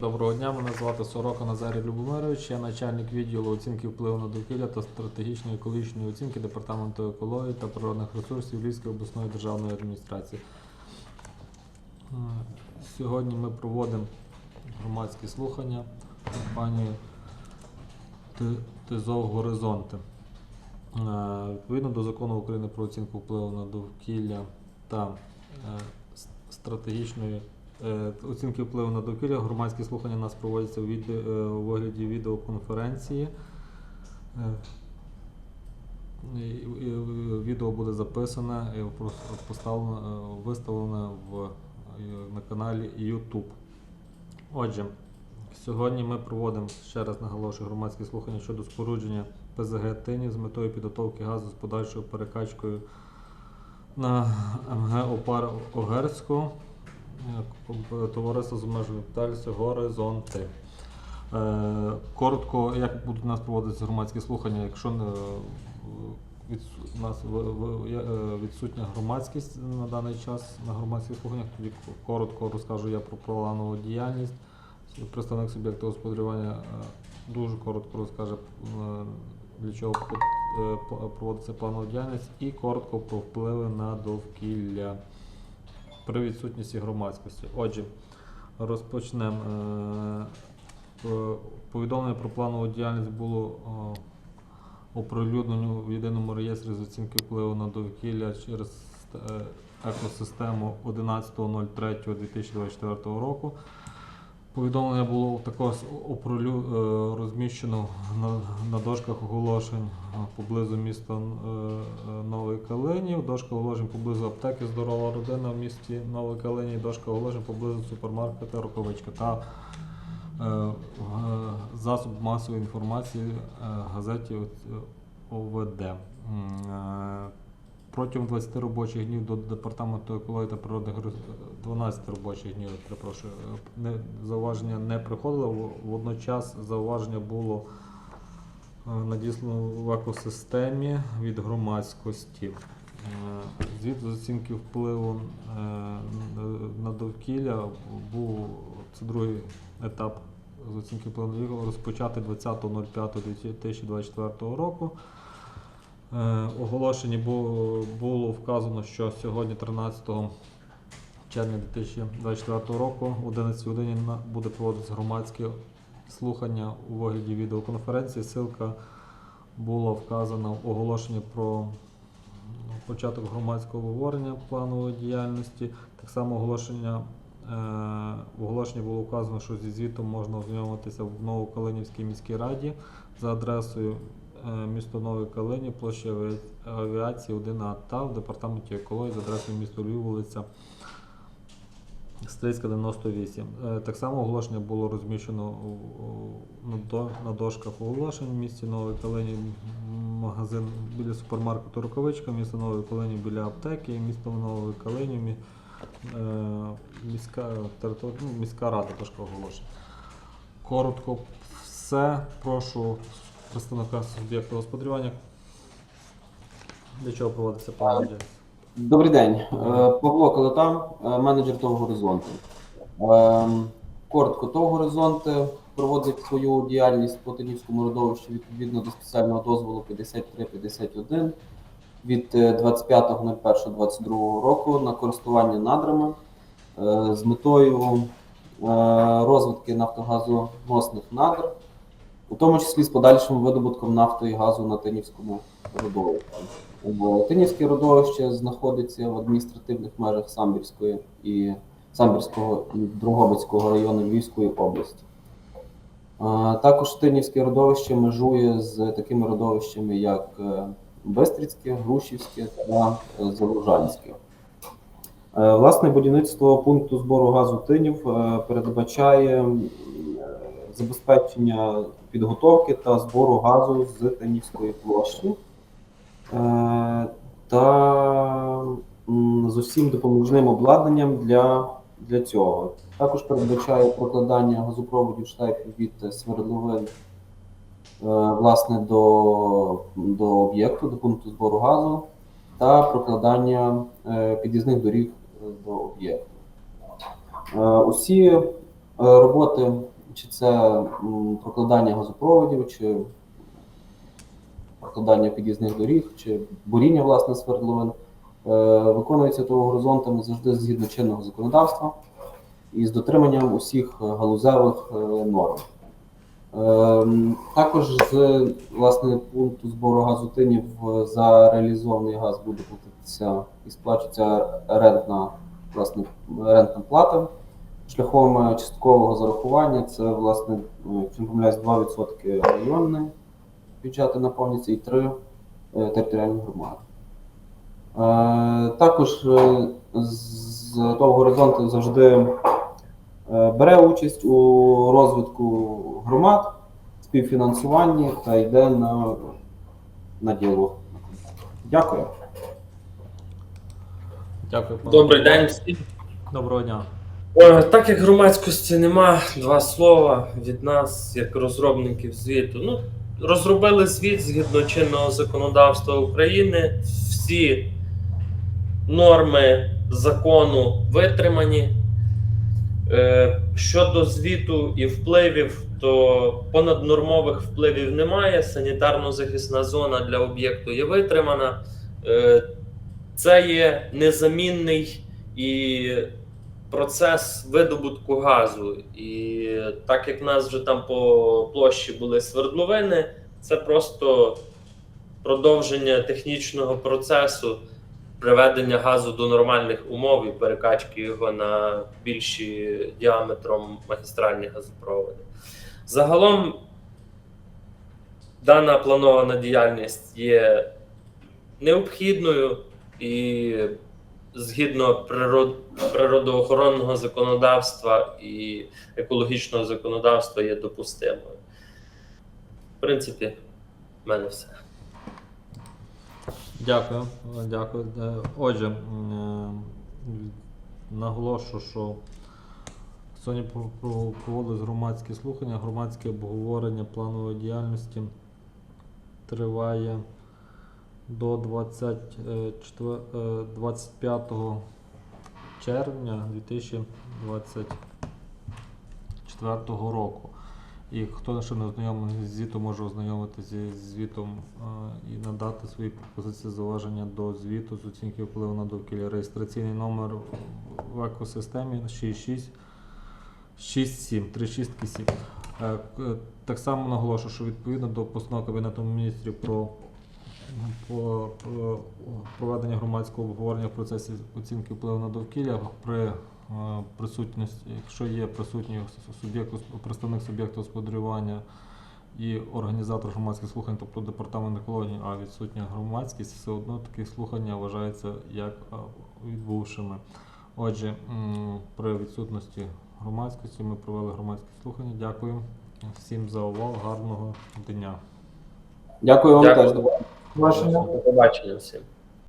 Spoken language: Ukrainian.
Доброго дня, мене звати Сорока Назарій Любомирович, я начальник відділу оцінки впливу на довкілля та стратегічної екологічної оцінки Департаменту екології та природних ресурсів Львівської обласної державної адміністрації. Е, Сьогодні ми проводимо громадські слухання компанії ТИЗОВ Горизонти. Е, Відповідно до закону України про оцінку впливу на довкілля та е, стратегічної оцінки впливу на довкілля, громадські слухання у нас проводяться у, е, вигляді відеоконференції. Е, Відео буде записане і е, виставлене е, на каналі YouTube. Отже, сьогодні ми проводимо ще раз наголошую громадські слухання щодо спорудження ПЗГ Тині з метою підготовки газу з подальшою перекачкою на МГ ОПАР Огерську, е, товариство з обмеженою відповідальністю Горизонти. Е, Коротко, як будуть у нас проводитися громадські слухання, якщо не відсу- у нас е, відсутня громадськість на даний час на громадських слуханнях, тоді коротко розкажу я про планову діяльність. Представник суб'єкту господарювання е, дуже коротко розкаже, е, для чого е, проводиться планова діяльність, і коротко про впливи на довкілля при відсутності громадськості. Отже, розпочнемо. Е, е, Повідомлення про планову діяльність було е, оприлюднено в єдиному реєстрі з оцінки впливу на довкілля через екосистему 11.03.2024 року. Повідомлення було також оприлю... е, розміщено на, на дошках оголошень е, поблизу міста е, Новий Калинів, дошка оголошень поблизу аптеки Здорова родина в місті Новий Калинів, дошка оголошень поблизу супермаркета Роковичка та е, засоб масової інформації газеті ОВД. Протягом 20 робочих днів до департаменту екології та природних ресурсів 12 робочих днів, перепрошую, е, не, зауваження не приходило. Водночас зауваження було е, надіслано в екосистемі від громадськості. Е, Звіт з оцінки впливу на довкілля був це другий етап з оцінки впливу на довкілля, розпочатий 20.05.2024 року. Е, Оголошенні було, вказано, що сьогодні, 13 червня 2024 року, в 11 годині буде проводитися громадське слухання у вигляді відеоконференції. Ссылка була вказана в оголошенні про початок громадського обговорення планової діяльності. Так само оголошення, е, в оголошенні було вказано, що зі звітом можна ознайомитися в Новокалинівській міській раді за адресою місто Новий Калині, площа авіації 1А та в департаменті екології за адресою місто Львів, вулиця Стрийська 98. Е, Так само оголошення було розміщено на дошках оголошень в місті Новий Калині, магазин біля супермаркету Рукавичка, місто Новий Калині біля аптеки, місто Новий Калині, е, міська, ну, міська рада дошка оголошень. Коротко все. Прошу представника суб'єкту господарювання. Для чого проводиться план? Добрий день, Е, Павло Калита, е, менеджер ТОВ «Горизонти». Ем, Коротко, ТОВ «Горизонти» проводить свою діяльність по Тинівському родовищу відповідно до спеціального дозволу 5351 від е, 25.01.22 року на користування надрами е, з метою е, розвитки нафтогазоносних надр, у тому числі з подальшим видобутком нафти і газу на Тинівському родовищі. Тинівське родовище знаходиться в адміністративних межах Самбірської і Самбірського і Дрогобицького району Львівської області. Також Тинівське родовище межує з такими родовищами, як е, Бестрицьке, Грушівське та е, Залужанське. Е, Власне, будівництво пункту збору газу Тинів е, передбачає е, забезпечення підготовки та збору газу з Тинівської площі. Е, та з усім допоміжним обладнанням для, для цього. Також передбачає прокладання газопроводів штайпів від свердловин е, власне до, до об'єкту, до пункту збору газу, та прокладання е, під'їзних доріг до об'єкту. Усі роботи, чи це прокладання газопроводів, чи прокладання під'їзних доріг, чи буріння власне свердловин, е, виконується горизонтами завжди згідно чинного законодавства і з дотриманням усіх е, галузевих е, норм. Ем, Також з власне пункту збору газу тинів е, за реалізований газ буде платитися і сплачується рентна, власне, рентна плата шляхом е, часткового зарахування. Це власне, е, якщо не помиляюсь, 2% районні бюджети наповнюються і 3 е, територіальні громади. Також з того горизонту завжди бере участь у розвитку громад, співфінансуванні та йде на, на діалог. Дякую. Дякую, пане. Добрий день всім. Доброго дня. Так як громадськості нема, два слова від нас, як розробників звіту. Ну, розробили звіт згідно чинного законодавства України. Всі норми закону витримані. Е, Щодо звіту і впливів, то понаднормових впливів немає. Санітарно-захисна зона для об'єкту є витримана. Е, Це є незамінний і процес видобутку газу. І так як в нас вже там по площі були свердловини, це просто продовження технічного процесу приведення газу до нормальних умов і перекачки його на більші діаметром магістральні газопроводи. Загалом дана планована діяльність є необхідною і згідно природ, природоохоронного законодавства і екологічного законодавства є допустимою. В принципі, в мене все. Дякую. Дякую. Е, Отже, е, наголошу, що сьогодні про- про- проводились громадські слухання, громадське обговорення планової діяльності триває до 24, е, 25 червня 2024 року. І хто ще не ознайомлений з звітом, може ознайомитися зі звітом е, і надати свої пропозиції зауваження до звіту з оцінки впливу на довкілля. Реєстраційний номер в екосистемі 66 67 367. Е, к- е, Так само наголошую, що відповідно до постанови Кабінету міністрів про по про проведення громадського обговорення в процесі оцінки впливу на довкілля при е, присутності, якщо є присутній суб'єкт, представник суб'єкту господарювання і організатор громадських слухань, тобто департамент екології, а відсутня громадськість, все одно такі слухання вважаються як е, відбувшими. Отже, при відсутності громадськості ми провели громадські слухання. Дякую всім за увагу. Гарного дня. Дякую вам Дякую. теж. До побачення всім.